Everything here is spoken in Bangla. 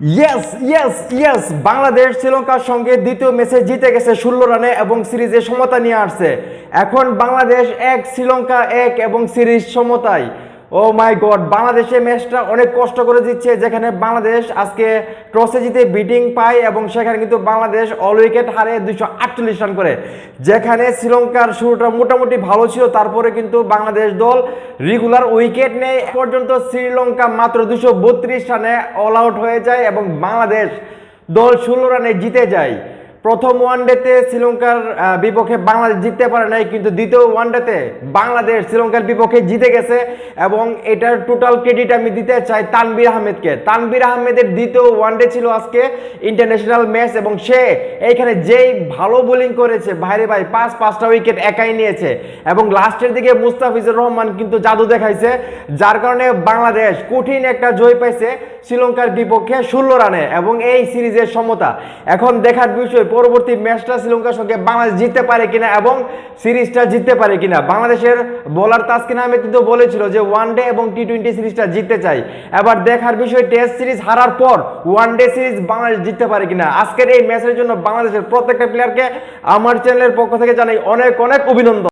ইয়েস ইয়েস ইয়েস বাংলাদেশ শ্রীলঙ্কার সঙ্গে দ্বিতীয় ম্যাচে জিতে গেছে ষোলো রানে এবং সিরিজে সমতা নিয়ে আসছে। এখন বাংলাদেশ এক, শ্রীলঙ্কা এক এবং সিরিজ সমতায়। ও মাই গড বাংলাদেশে ম্যাচটা অনেক কষ্ট করে দিচ্ছে, যেখানে বাংলাদেশ আজকে টসে জিতে বিটিং পায় এবং সেখানে কিন্তু বাংলাদেশ অল উইকেট হারে দুইশো আটচল্লিশ রান করে। যেখানে শ্রীলঙ্কার শুরুটা মোটামুটি ভালো ছিল, তারপরে কিন্তু বাংলাদেশ দল রেগুলার উইকেট এ পর্যন্ত শ্রীলঙ্কা মাত্র দুশো বত্রিশ রানে অল আউট হয়ে যায় এবং বাংলাদেশ দল ষোলো রানে জিতে যায়। প্রথম ওয়ানডেতে শ্রীলঙ্কার বিপক্ষে বাংলাদেশ জিততে পারে নাই, কিন্তু দ্বিতীয় ওয়ানডেতে বাংলাদেশ শ্রীলঙ্কার বিপক্ষে জিতে গেছে এবং এটার টোটাল ক্রেডিট আমি দিতে চাই তানবির আহমেদকে। তানবির আহমেদের দ্বিতীয় ওয়ানডে ছিল আজকে ইন্টারন্যাশনাল ম্যাচ এবং সে এইখানে যেই ভালো বোলিং করেছে, ভাইরে ভাই, পাঁচ, পাঁচটা উইকেট একাই নিয়েছে এবং লাস্টের দিকে মুস্তাফিজুর রহমান কিন্তু জাদু দেখাইছে, যার কারণে বাংলাদেশ কঠিন একটা জয় পাইছে। শ্রীলঙ্কার বিপক্ষে ষোলো রানে এবং এই সিরিজের সমতা। এখন দেখার বিষয়, পরবর্তী ম্যাচটা শ্রীলঙ্কার সঙ্গে বাংলাদেশ জিততে পারে কিনা এবং সিরিজটা জিততে পারে কিনা। বাংলাদেশের বোলার তাসকিন আহমেদ কিন্তু বলেছিল যে ওয়ান ডে এবং টি টোয়েন্টি সিরিজটা জিততে চাই। এবার দেখার বিষয় টেস্ট সিরিজ হারার পর ওয়ান ডে সিরিজ বাংলাদেশ জিততে পারে কিনা। আজকের এই ম্যাচের জন্য বাংলাদেশের প্রত্যেকটা প্লেয়ারকে আমার চ্যানেলের পক্ষ থেকে জানাই অনেক অনেক অভিনন্দন।